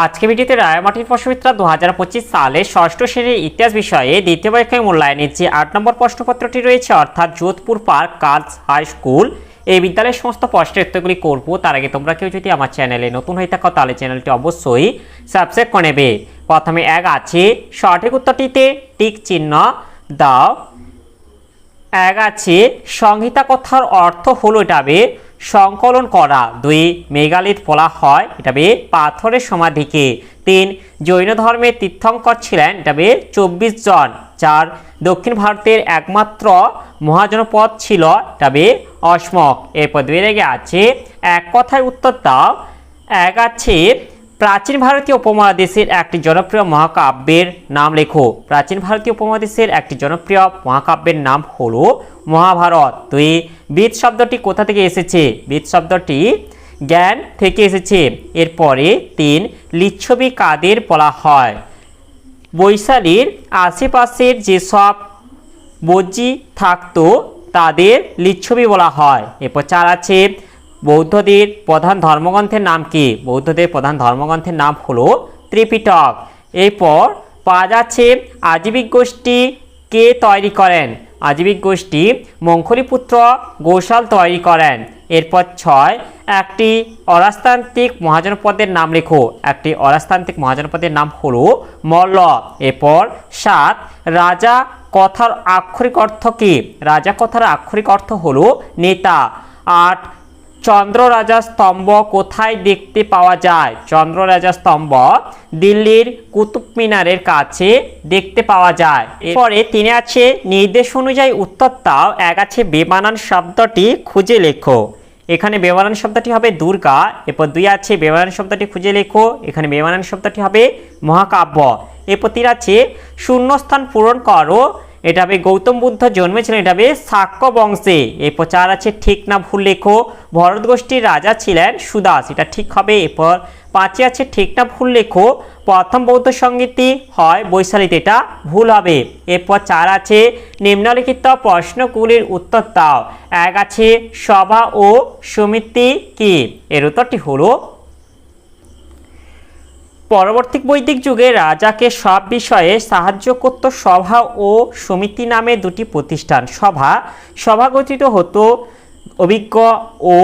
আজকে ভিডিওতে রায়মাটির প্রশ্নবিত্রা দু হাজার পঁচিশ সালে ষষ্ঠ শ্রেণির ইতিহাস বিষয়ে দ্বিতীয় পরীক্ষায় মূল্যায়নের যে আট নম্বর প্রশ্নপত্রটি রয়েছে, অর্থাৎ Jodhpur park girls high school, এই বিদ্যালয়ের সমস্ত প্রশ্নের উত্তরগুলি করব। তার আগে তোমরা কেউ যদি আমার চ্যানেলে নতুন হয়ে থাকো, তাহলে চ্যানেলটি অবশ্যই সাবস্ক্রাইব করে নেবে। প্রথমে এক আছে, সঠিক উত্তরটিতে টিক চিহ্ন দাও। এক আছে সংহিতা কথার অর্থ হলো এটাবে সংকলন করা। দুই মেগালিথ বলা হয়, এটা বে পাথরের সমাধিকে তিন, জৈন ধর্মের তীর্থঙ্কর ছিলেন, এটা বে চব্বিশ জন। চার, দক্ষিণ ভারতের একমাত্র মহাজনপদ ছিল, এটা বে অসমক এরপর দুই রেগে আছে, এক কথায় উত্তর দাও, এক আছে প্রাচীন ভারতীয় উপমহাদেশের একটি জনপ্রিয় মহাকাব্যের নাম লেখো। প্রাচীন ভারতীয় উপমহাদেশের একটি জনপ্রিয় মহাকাব্যের নাম হল মহাভারত। দুই বেদ শব্দটি কোথা থেকে এসেছে? বেদ শব্দটি জ্ঞান থেকে এসেছে। এরপরে তিন, লিচ্ছবি কাদের বলা হয়? বৈশালীর আশেপাশের যেসব বজ্জি থাকতো, তাদের লিচ্ছবি বলা হয়। এরপর চার আছে বৌদ্ধদের প্রধান ধর্মগ্রন্থের নাম কি? বৌদ্ধদের প্রধান ধর্মগ্রন্থের নাম হলো ত্রিপিটক। এরপর পাওয়া যাচ্ছে আজীবিক গোষ্ঠী কে তৈরি করেন? আজীবিক গোষ্ঠী মঙ্খলীপুত্র গোশাল তৈরি করেন। এরপর ছয়, একটি অরাজতান্ত্রিক মহাজনপদের নাম লেখো। একটি অরাজতান্ত্রিক মহাজনপদের নাম হলো মল্ল। এরপর সাত, রাজা কথার আক্ষরিক অর্থ কি? রাজা কথার আক্ষরিক অর্থ হলো নেতা। আট চন্দ্ররাজা স্তম্ভ কোথায় দেখতে পাওয়া যায়? চন্দ্ররাজা স্তম্ভ দিল্লির কুতুব মিনারের কাছে দেখতে পাওয়া যায়। এরপরে তিনি আছে, নির্দেশ অনুযায়ী উত্তর দাও এক আছে বেমানান শব্দটি খুঁজে লেখো। এখানে বেমানান শব্দটি হবে দুর্গা, এরপর দুই আছে বেমানান শব্দটি খুঁজে লেখো। এখানে বেমানান শব্দটি হবে মহাকাব্য। এরপর তিন আছে, শূন্যস্থান পূরণ করো এটা হবে গৌতম বুদ্ধ জন্মেছিলেন, এটা হবে শাক্য বংশে। এরপর চার আছে, ঠিক না ভুল লেখো। ভরত গোষ্ঠীর রাজা ছিলেন সুদাস, এটা ঠিক হবে। এরপর পাঁচে আছে, ঠিক না ভুল লেখো। প্রথম বৌদ্ধ সঙ্গীতটি হয় বৈশালীতে, এটা ভুল হবে। এরপর চার আছে, নিম্নলিখিত প্রশ্নগুলির উত্তর দাও। এক আছে, সভা ও সমিতি কি? এর উত্তরটি হলো পরবর্তী বৈদিক যুগে রাজাকে সব বিষয়ে সাহায্য করত সভা ও সমিতি নামে দুটি প্রতিষ্ঠান। সভা সভা গঠিত হতো অভিজ্ঞ ও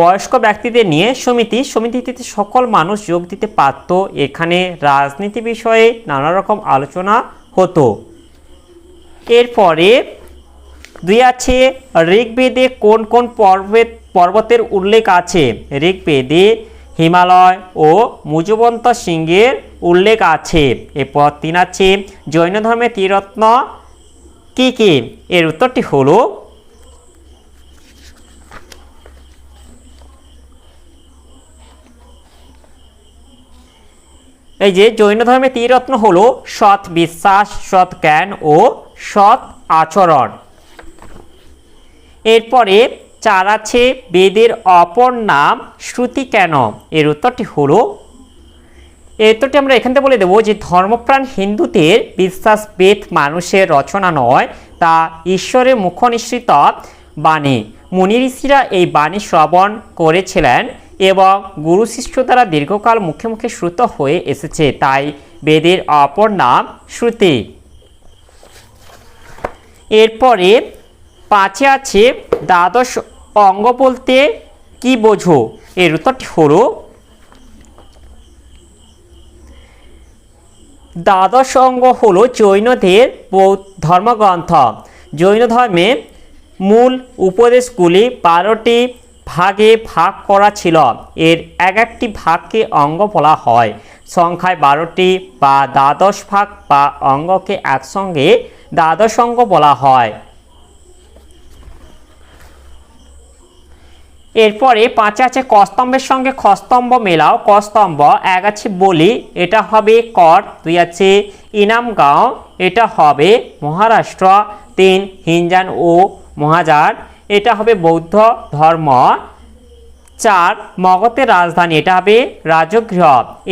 বয়স্ক ব্যক্তিদের নিয়ে সমিতি। সমিতিতে সকল মানুষ যোগ দিতে পারত। এখানে রাজনীতি বিষয়ে নানা রকম আলোচনা হতো। এরপরে দুই আছে, ঋগ্বেদে কোন কোন পর্বত পর্বতের উল্লেখ আছে? ঋগ্বেদে হিমালয় ও মুজুবন্ত সিংহের উল্লেখ আছে। এরপর তিন আছে, জৈন ধর্মের ত্রিরত্ন কি কি? এর উত্তরটি হলো এই যে জৈন ধর্মের ত্রিরত্ন হলো সৎ বিশ্বাস, সৎ জ্ঞান ও সৎ আচরণ। এরপরে চার আছে বেদের অপর নাম শ্রুতি কেন? এর উত্তরটি হলো এর উত্তরটি আমরা এখান থেকে বলে দেবো যে ধর্মপ্রাণ হিন্দুদের বিশ্বাস বেদ মানুষের রচনা নয়, তা ঈশ্বরের মুখনিসৃত বাণী। মুনি ঋষিরা এই বাণী শ্রবণ করেছিলেন এবং গুরু শিষ্য দ্বারা দীর্ঘকাল মুখে মুখে শ্রুত হয়ে এসেছে, তাই বেদের অপর নাম শ্রুতি। এরপরে পাঁচে আছে দ্বাদশ অঙ্গ বলতে কি বোঝো? এর উত্তরটি হলো দ্বাদশ অঙ্গ হল জৈনদের ধর্মগ্রন্থ। জৈন ধর্মে মূল উপদেশগুলি বারোটি ভাগে ভাগ করা ছিল। এর এক একটি ভাগকে অঙ্গ বলা হয়। সংখ্যায় বারোটি বা দ্বাদশ ভাগ বা অঙ্গকে একসঙ্গে দ্বাদশ অঙ্গ বলা হয়। এরপরে পাঁচে আছে কস্তম্ভের সঙ্গে খস্তম্ভ মেলাও, কস্তম্ভ, এক আছে বলি, এটা হবে কর, দুই আছে ইনামগাঁও, এটা হবে মহারাষ্ট্র, তিন হিনজান ও মহাজার, এটা হবে বৌদ্ধ ধর্ম, চার মগধের রাজধানী, এটা হবে রাজগৃহ।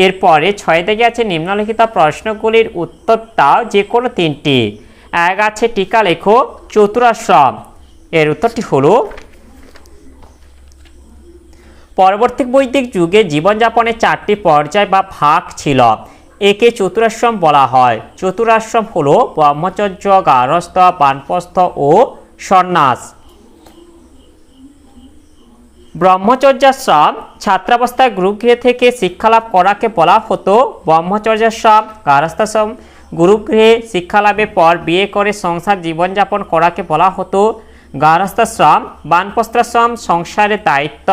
এরপরে ছয় থেকে আছে নিম্নলিখিত প্রশ্নগুলির উত্তর যে কোনো তিনটি। এক আছে টিকা লেখো চতুরাশ্রম। এর উত্তরটি হলো পরবর্তী বৈদিক যুগে জীবনযাপনের চারটি পর্যায় বা ভাগ ছিল। একে চতুরাশ্রম বলা হয়। চতুরাশ্রম হলো ব্রহ্মচর্য গারস্থ বানপ্রস্থ ও সন্ন্যাস। ব্রহ্মচর্যাশ্রম ছাত্রাবস্থায় গুরুগৃহ থেকে শিক্ষালাভ করাকে বলা হতো ব্রহ্মচর্যাশ্রম গারস্থাশ্রম গুরুগৃহে শিক্ষালাভের পর বিয়ে করে সংসার জীবনযাপন করাকে বলা হতো গারস্থাশ্রম বানপ্রস্থাশ্রম সংসারের দায়িত্ব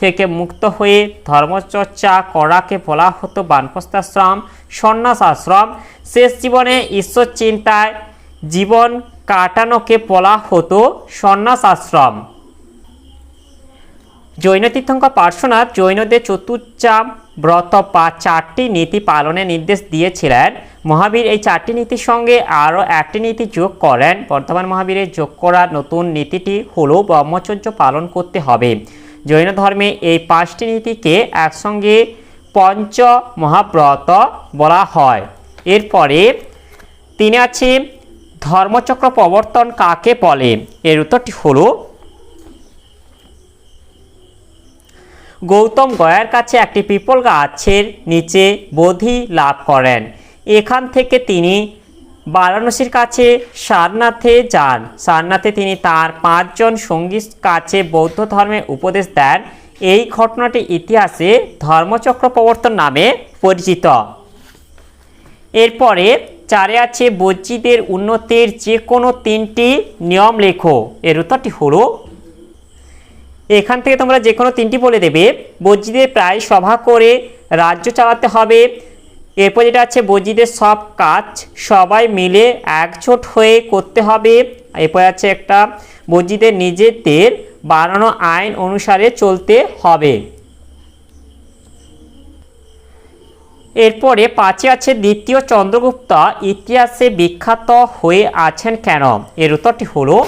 থেকে মুক্ত হয়ে ধর্মচর্চা করাকে বলা হতো বানপ্রস্থাশ্রম সন্ন্যাস আশ্রম শেষ জীবনে ঈশ্বর চিন্তায় জীবন কাটানোকে বলা হতো সন্ন্যাস আশ্রম জৈন তীর্থঙ্কর পার্শ্বনাথ জৈনদের চতুর্চাম ব্রত বা চারটি নীতি পালনের নির্দেশ দিয়েছিলেন। মহাবীর এই চারটি নীতির সঙ্গে আরও একটি নীতি যোগ করেন। বর্তমান মহাবীরের যোগ করা নতুন নীতিটি হলো ব্রহ্মচর্য পালন করতে হবে। জৈন ধর্মে এই পাঁচটি নীতিকে একসঙ্গে পঞ্চ মহাব্রত বলা হয়। এরপরে তিনি আছে, ধর্মচক্র প্রবর্তন কাকে বলে? এর উত্তরটি হলো, গৌতম গয়ার কাছে একটি পিপল গাছের নিচে বোধি লাভ করেন। এখান থেকে তিনি বারাণসীর কাছে সারনাথে যান। সারনাথে তিনি তার পাঁচজন সঙ্গীর কাছে বৌদ্ধ ধর্মের উপদেশ দেন। এই ঘটনাটি ইতিহাসে ধর্মচক্র প্রবর্তন নামে পরিচিত। এরপরে চারে আছে বজ্জিদের উন্নতির যে কোনো তিনটি নিয়ম লেখো। এর উত্তরটি হলো, এখান থেকে তোমরা যে কোনো তিনটি বলে দেবে। বজ্জিদের প্রায় সভা করে রাজ্য চালাতে হবে। এরপর যেটা আছে বজ্জিদের সব কাজ সবাই মিলে একজোট হয়ে করতে হবে। এরপর আছে একটা বজ্জিদের নিজেদের বানানো আইন অনুসারে চলতে হবে। এরপরে পাঁচে আছে, দ্বিতীয় চন্দ্রগুপ্ত ইতিহাসে বিখ্যাত হয়ে আছেন কেন? এর উত্তরটি হলো,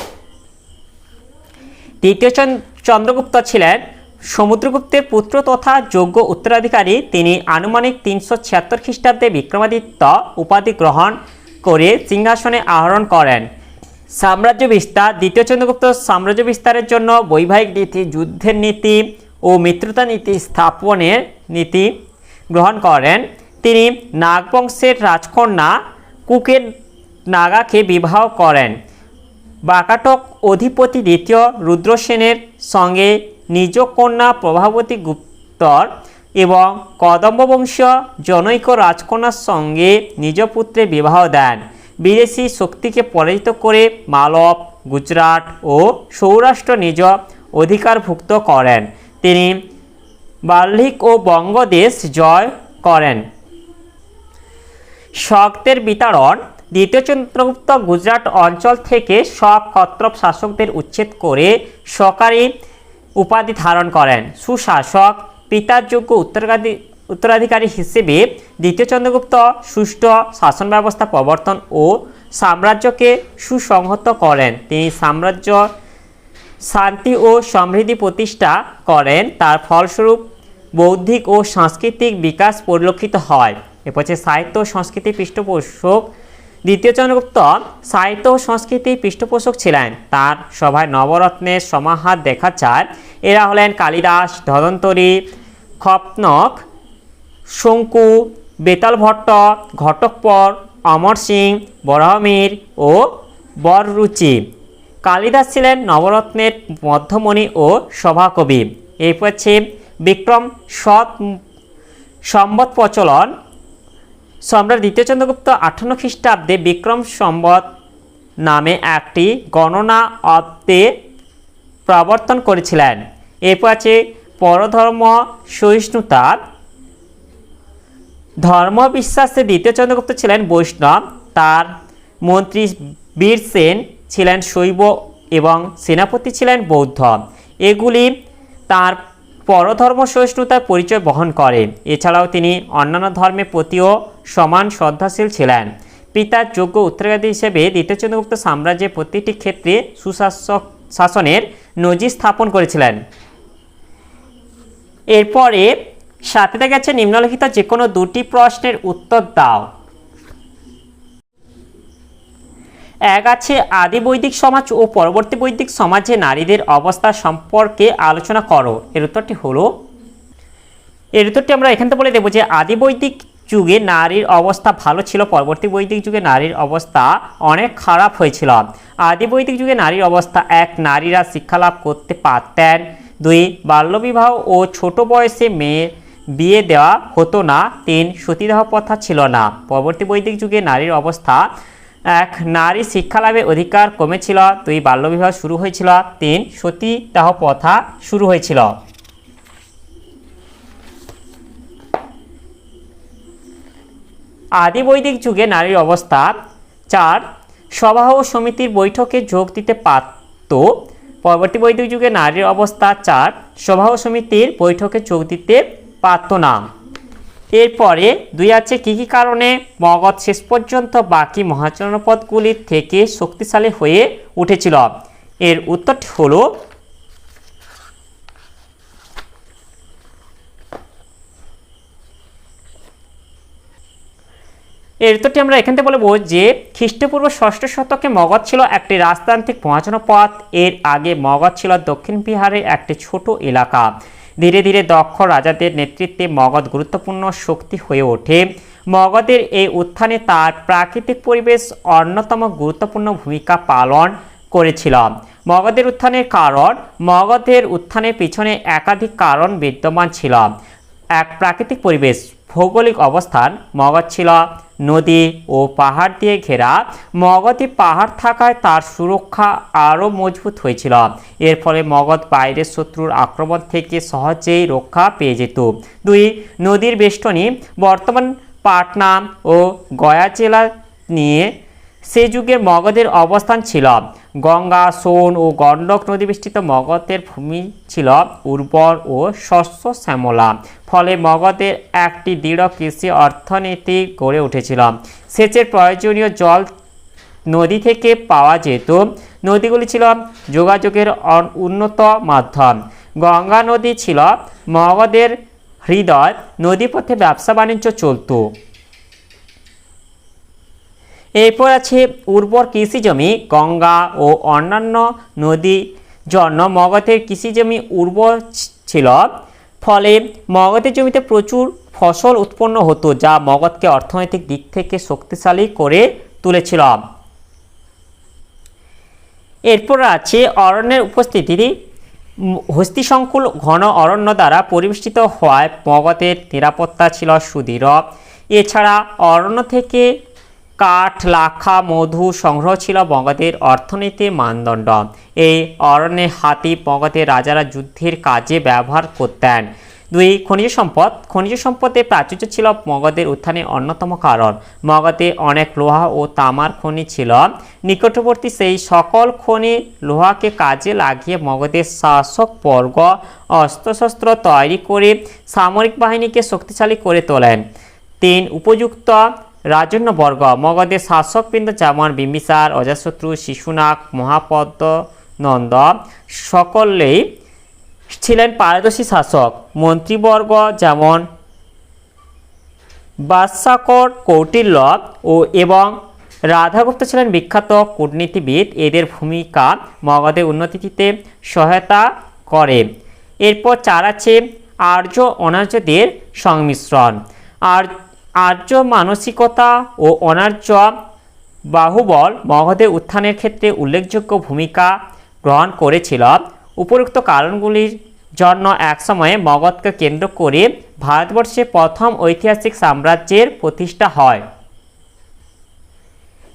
দ্বিতীয় চন্দ- চন্দ্রগুপ্ত ছিলেন সমুদ্রগুপ্তের পুত্র তথা যোগ্য উত্তরাধিকারী, তিনি আনুমানিক তিনশো ছিয়াত্তর খ্রিস্টাব্দে বিক্রমাদিত্য উপাধি গ্রহণ করে সিংহাসনে আহরণ করেন। সাম্রাজ্য বিস্তার, দ্বিতীয় চন্দ্রগুপ্ত সাম্রাজ্য বিস্তারের জন্য বৈবাহিক নীতি, যুদ্ধের নীতি ও মিত্রতা নীতি স্থাপনের নীতি গ্রহণ করেন। তিনি নাগবংশের রাজকন্যা কুকের নাগাকে বিবাহ করেন। বাকাটক অধিপতি দ্বিতীয় রুদ্রসেনের সঙ্গে নিজ কন্যা প্রভাবতী গুপ্তর এবং কদম্ব বংশীয় জনৈক রাজকন্যার সঙ্গে নিজ পুত্রের বিবাহ দেন। বিদেশি শক্তিকে পরাজিত করে মালব, গুজরাট ও সৌরাষ্ট্র নিজ অধিকারভুক্ত করেন। তিনি বাল্লিক ও বঙ্গদেশ জয় করেন। শকদের বিতাড়ন দ্বিতীয় চন্দ্রগুপ্ত গুজরাট অঞ্চল থেকে শক ক্ষত্রপ শাসকদের উচ্ছেদ করে সরকারি উপাধি ধারণ করেন। সুশাসক, পিতার যোগ্য উত্তরাধি, উত্তরাধিকারী হিসেবে দ্বিতীয় চন্দ্রগুপ্ত সুষ্ঠু শাসন ব্যবস্থা প্রবর্তন ও সাম্রাজ্যকে সুসংহত করেন। তিনি সাম্রাজ্য শান্তি ও সমৃদ্ধি প্রতিষ্ঠা করেন, তার ফলস্বরূপ বৌদ্ধিক ও সাংস্কৃতিক বিকাশ পরিলক্ষিত হয়। এরপর হচ্ছে সাহিত্য ও সংস্কৃতি পৃষ্ঠপোষক দ্বিতীয় চন্দ্রগুপ্ত সাহিত্য ও সংস্কৃতির পৃষ্ঠপোষক ছিলেন। তার সভায় নবরত্নের সমাহার দেখা যায়। এরা হলেন কালিদাস ধদন্তরী খপনক, শঙ্কু, বেতাল ভট্ট, ঘটকপর, অমর সিং বরাহমির ও বররুচি। কালিদাস ছিলেন নবরত্নের মধ্যমণি ও সভাকবি। এরপর হচ্ছে বিক্রম সৎ সম্বত প্রচলন সম্রাট দ্বিতীয় চন্দ্রগুপ্ত আঠান্ন খ্রিস্টাব্দে বিক্রম সম্বত নামে একটি গণনা অব্দে প্রবর্তন করেছিলেন। এরপর আছে পরধর্ম, সহিষ্ণুতা। ধর্ম বিশ্বাসে দ্বিতীয় চন্দ্রগুপ্ত ছিলেন বৈষ্ণব। তার মন্ত্রী বীর সেন ছিলেন শৈব এবং সেনাপতি ছিলেন বৌদ্ধ। এগুলি তার পরধর্ম সহিষ্ণুতার পরিচয় বহন করে। এছাড়াও তিনি অন্যান্য ধর্মের প্রতিও সমান শ্রদ্ধাশীল ছিলেন। পিতার যোগ্য উত্তরাধিকারী হিসেবে দ্বিতীয় চন্দ্রগুপ্ত সাম্রাজ্যের প্রতিটি ক্ষেত্রে সুশাসক শাসনের নজির স্থাপন করেছিলেন। এরপরে সাথে যাচ্ছে নিম্নলিখিত যে কোনো দুটি প্রশ্নের উত্তর দাও। এক আছে আদি বৈদিক সমাজ ও পরবর্তী বৈদিক সমাজে নারীদের অবস্থা সম্পর্কে আলোচনা করো। এর উত্তরটি হলো, এর উত্তরটি আমরা এখান থেকে বলে দেবো যে আদি বৈদিক যুগে নারীর অবস্থা ভালো ছিল, পরবর্তী বৈদিক যুগে নারীর অবস্থা অনেক খারাপ হয়েছিল। আদি বৈদিক যুগে নারীর অবস্থা এক, নারীরা শিক্ষালাভ করতে পারতেন। দুই, বাল্যবিবাহ ও ছোট বয়সে মেয়ে বিয়ে দেওয়া হতো না। তিন, সতীদাহ প্রথা ছিল না। পরবর্তী বৈদিক যুগে নারীর অবস্থা এক নারী শিক্ষালাভের অধিকার কমেছিল, দুই বাল্যবিবাহ শুরু হয়েছিল, তিন সতীদাহ প্রথা শুরু হয়েছিল। আদি বৈদিক যুগে নারীর অবস্থা, চার, সভা ও সমিতির বৈঠকে যোগ দিতে পারত। পরবর্তী বৈদিক যুগে নারীর অবস্থা, চার, সভা ও সমিতির বৈঠকে যোগ দিতে পারত না। এরপরে দুই আছে কী কী কারণে? মগধ শেষ পর্যন্ত বাকি মহাজনপদগুলির থেকে শক্তিশালী হয়ে উঠেছিল। এর উত্তরটি হলো এর উত্তরটি আমরা এখান থেকে বলব যে খ্রিস্টপূর্ব ষষ্ঠ শতকে মগধ ছিল একটি রাজতান্ত্রিক মহাজনপদ। এর আগে মগধ ছিল দক্ষিণ বিহারের একটি ছোট এলাকা। ধীরে ধীরে দক্ষ রাজাদের নেতৃত্বে মগধ গুরুত্বপূর্ণ শক্তি হয়ে ওঠে। মগধের এই উত্থানে তার প্রাকৃতিক পরিবেশ অন্যতম গুরুত্বপূর্ণ ভূমিকা পালন করেছিল। মগধের উত্থানের কারণ, মগধের উত্থানের পিছনে একাধিক কারণ বিদ্যমান ছিল। এক প্রাকৃতিক পরিবেশ ভৌগোলিক অবস্থান মগধ ছিল নদী ও পাহাড় দিয়ে ঘেরা। মগধে পাহাড় থাকায় তার সুরক্ষা আরও মজবুত হয়েছিল। এর ফলে মগধ বাইরের শত্রুর আক্রমণ থেকে সহজেই রক্ষা পেয়ে যেত। দুই, নদীর বেষ্টনী, বর্তমান পাটনা ও গয়া জেলা নিয়ে সে যুগের মগধের অবস্থান ছিল। গঙ্গা, সোন ও গণ্ডক নদী বেষ্টিত মগধের ভূমি ছিল উর্বর ও শস্য শ্যামলা। ফলে মগধের একটি দৃঢ় কৃষি অর্থনীতি গড়ে উঠেছিল। সেচের প্রয়োজনীয় জল নদী থেকে পাওয়া যেত। নদীগুলি ছিল যোগাযোগের উন্নত মাধ্যম। গঙ্গা নদী ছিল মগধের হৃদয়, নদীপথে ব্যবসা বাণিজ্য চলতো। এরপর আছে উর্বর কৃষি জমি, গঙ্গা ও অন্যান্য নদী জন্য মগধের কৃষি জমি উর্বর ছিল। ফলে মগধের জমিতে প্রচুর ফসল উৎপন্ন হতো, যা মগধকে অর্থনৈতিক দিক থেকে শক্তিশালী করে তুলেছিল। এরপর আছে অরণ্যের উপস্থিতি। হস্তিসংকুল ঘন অরণ্য দ্বারা পরিবেষ্টিত হওয়ায় মগধের নিরাপত্তা ছিল সুদৃঢ়। এছাড়া অরণ্য থেকে কাঠ, লাখা, মধু সংগ্রহ ছিল মগধের অর্থনীতির মানদণ্ড। এই অরণ্যে হাতি মগধের রাজারা যুদ্ধের কাজে ব্যবহার করতেন। দুই, খনিজ সম্পদ। খনিজ সম্পদের প্রাচুর্য ছিল মগধের উত্থানের অন্যতম কারণ। মগধে অনেক লোহা ও তামার খনি ছিল। নিকটবর্তী সেই সকল খনি লোহাকে কাজে লাগিয়ে মগধের শাসক বর্গ অস্ত্রশস্ত্র তৈরি করে সামরিক বাহিনীকে শক্তিশালী করে তোলেন। তিন, উপযুক্ত রাজন্যবর্গ মগধের শাসকবৃন্দ যেমন বিম্বিসার অজাশত্রু শিশুনাগ, মহাপদ্ম নন্দ, সকলেই ছিলেন পারদর্শী শাসক। মন্ত্রীবর্গ যেমন বাদশাকর কৌটিল্য ও এবং রাধাগুপ্ত ছিলেন বিখ্যাত কূটনীতিবিদ। এদের ভূমিকা মগধের উন্নতিতে সহায়তা করে। এরপর চার আছে আর্য অনার্যদের সংমিশ্রণ। আর আর্য মানসিকতা ও অনার্য বাহুবল মগধের উত্থানের ক্ষেত্রে উল্লেখযোগ্য ভূমিকা গ্রহণ করেছিল। উপরোক্ত কারণগুলির জন্য একসময়ে মগধকে কেন্দ্র করে ভারতবর্ষে প্রথম ঐতিহাসিক সাম্রাজ্যের প্রতিষ্ঠা হয়।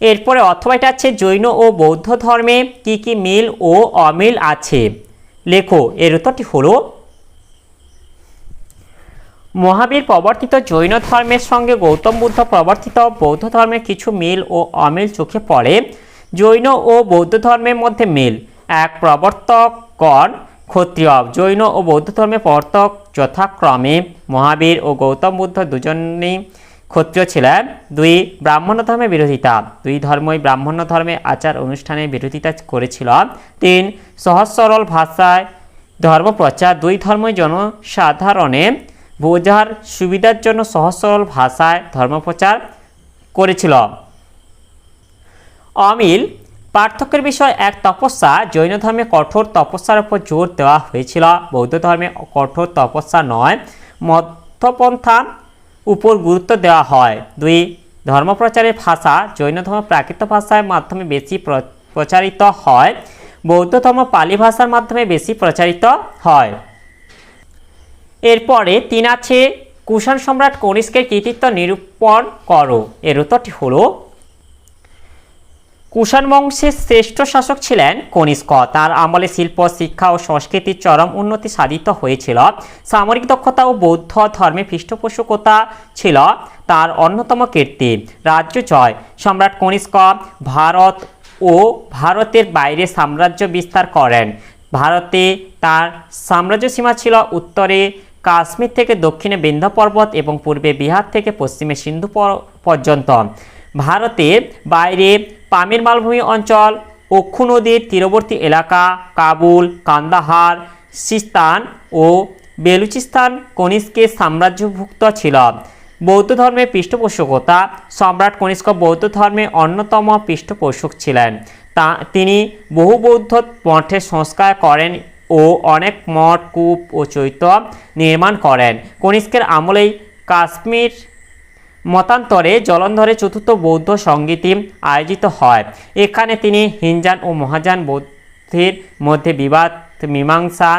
এরপরে অথবা এটা আছে, জৈন ও বৌদ্ধ ধর্মে কি কি মিল ও অমিল আছে? লেখো, এর উত্তরটি হলো মহাবীর প্রবর্তিত জৈন ধর্মের সঙ্গে গৌতম বুদ্ধ প্রবর্তিত বৌদ্ধ ধর্মের কিছু মিল ও অমিল চোখে পড়ে। জৈন ও বৌদ্ধ ধর্মের মধ্যে মিল। এক প্রবর্তকগণ ক্ষত্রিয়। জৈন ও বৌদ্ধ ধর্মের প্রবর্তক যথাক্রমে মহাবীর ও গৌতম বুদ্ধ দুজনেই ক্ষত্রিয় ছিলেন। দুই ব্রাহ্মণ ধর্মের বিরোধিতা। দুই ধর্মই ব্রাহ্মণ ধর্মের আচার অনুষ্ঠানের বিরোধিতা করেছিল। তিন সহজ সরল ভাষায় ধর্মপ্রচার। দুই ধর্মই জনসাধারণে বোঝার সুবিধার জন্য সহজ সরল ভাষায় ধর্মপ্রচার করেছিল। অমিল, পার্থক্যের বিষয় এক তপস্যা, জৈন ধর্মে কঠোর তপস্যার উপর জোর দেওয়া হয়েছিল। বৌদ্ধ ধর্মে কঠোর তপস্যা নয় মধ্য বৌদ্ধপন্থা উপর গুরুত্ব দেওয়া হয়। দুই, ধর্মপ্রচারের ভাষা জৈন ধর্ম প্রাকৃত ভাষার মাধ্যমে বেশি প্র- প্রচারিত হয়। বৌদ্ধ ধর্ম পালি ভাষার মাধ্যমে বেশি প্রচারিত হয়। এরপরে তিন আছে, কুষাণ সম্রাট কনিষ্কের কৃতিত্ব নিরূপণ করো। এর উত্তরটি হলো, কুষাণ বংশের শ্রেষ্ঠ শাসক ছিলেন কনিষ্ক। তার আমলে শিল্প, শিক্ষা ও সংস্কৃতির চরম উন্নতি সাধিত হয়েছিল। সামরিক দক্ষতা ও বৌদ্ধ ধর্মে পৃষ্ঠপোষকতা ছিল তার অন্যতম কীর্তি। রাজ্য জয়। সম্রাট কনিষ্ক ভারত ও ভারতের বাইরে সাম্রাজ্য বিস্তার করেন। ভারতে তার সাম্রাজ্য সীমা ছিল উত্তরে কাশ্মীর থেকে দক্ষিণে বিন্ধ্য পর্বত এবং পূর্বে বিহার থেকে পশ্চিমে সিন্ধু পর্যন্ত। ভারতের বাইরে পামির মালভূমি অঞ্চল, অক্ষু নদীর তীরবর্তী এলাকা, কাবুল, কান্দাহার, সিস্তান ও বেলুচিস্তান কনিষ্কের সাম্রাজ্যভুক্ত ছিল। বৌদ্ধ ধর্মের পৃষ্ঠপোষকতা, সম্রাট কনিষ্ক বৌদ্ধ ধর্মের অন্যতম পৃষ্ঠপোষক ছিলেন। তা তিনি বহু বৌদ্ধ মঠের সংস্কার করেন ও অনেক মঠ, কূপ ও চৈত্য নির্মাণ করেন। কনিষ্কের আমলেই কাশ্মীর মতান্তরে জলন্ধরে চতুর্থ বৌদ্ধ সঙ্গীতি আয়োজিত হয়। এখানে তিনি হিনজান ও মহাযান বৌদ্ধের মধ্যে বিবাদ, মীমাংসা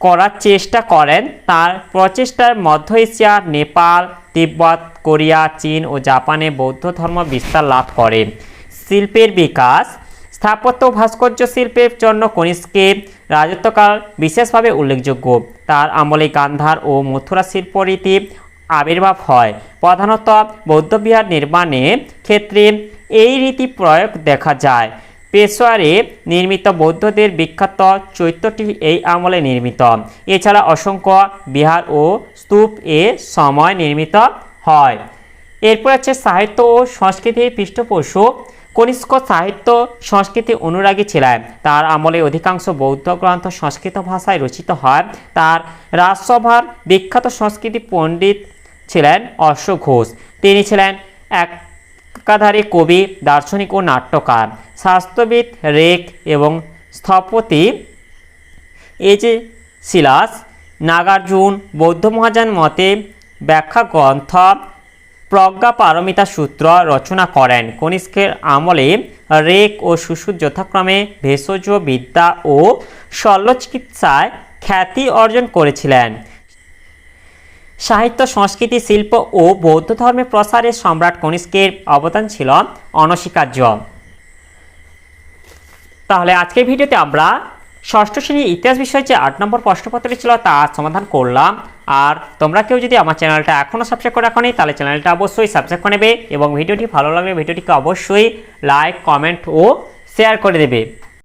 করার চেষ্টা করেন। তার প্রচেষ্টার মধ্য এশিয়া, নেপাল, তিব্বত, কোরিয়া, চীন ও জাপানে বৌদ্ধ ধর্ম বিস্তার লাভ করে। শিল্পের বিকাশ। স্থাপত্য ভাস্কর্য শিল্পের জন্য কনিষ্কের রাজত্বকাল বিশেষভাবে উল্লেখযোগ্য। তার আমলে গান্ধার ও মথুরা শিল্পরীতি আবির্ভাব হয়। প্রধানত বৌদ্ধবিহার নির্মাণে ক্ষেত্রে এই রীতি প্রয়োগ দেখা যায়। পেশোয়ারে নির্মিত বৌদ্ধদের বিখ্যাত চৈত্যটি এই আমলে নির্মিত। এছাড়া অসংখ্য বিহার ও স্তূপ এ সময় নির্মিত হয়। এরপর আছে সাহিত্য ও সংস্কৃতির পৃষ্ঠপোষক কনিষ্ক সাহিত্য সংস্কৃতি অনুরাগী ছিলেন। তার আমলে অধিকাংশ বৌদ্ধ গ্রন্থ সংস্কৃত ভাষায় রচিত হয়। তার রাজসভার বিখ্যাত সংস্কৃতি পণ্ডিত ছিলেন অশ্ব ঘোষ। তিনি ছিলেন এক একাধারে কবি, দার্শনিক ও নাট্যকার। শাস্ত্রবিদ, রেক এবং স্থপতি যে শিলাস নাগার্জুন, বৌদ্ধ মহাযান মতে ব্যাখ্যা গ্রন্থ প্রজ্ঞা পারমিতা সূত্র রচনা করেন। কনিষ্কের আমলে রেক ও সুসুর যথাক্রমে ভেষজ বিদ্যা ও শল্যচিকিৎসায় খ্যাতি অর্জন করেছিলেন। সাহিত্য, সংস্কৃতি, শিল্প ও বৌদ্ধ ধর্মের প্রসারে সম্রাট কনিষ্কের অবদান ছিল অনস্বীকার্য। তাহলে আজকের ভিডিওতে আমরা ষষ্ঠ শ্রেণির ইতিহাস বিষয়ে যে আট নম্বর প্রশ্নপত্র ছিল তা সমাধান করলাম। আর তোমরা কেউ যদি আমার চ্যানেলটা এখনও সাবস্ক্রাইব করে রাখো নি, তাহলে চ্যানেলটা অবশ্যই সাবস্ক্রাইব করে নেবে এবং ভিডিওটি ভালো লাগলে ভিডিওটিকে অবশ্যই লাইক কমেন্ট ও শেয়ার করে দেবে।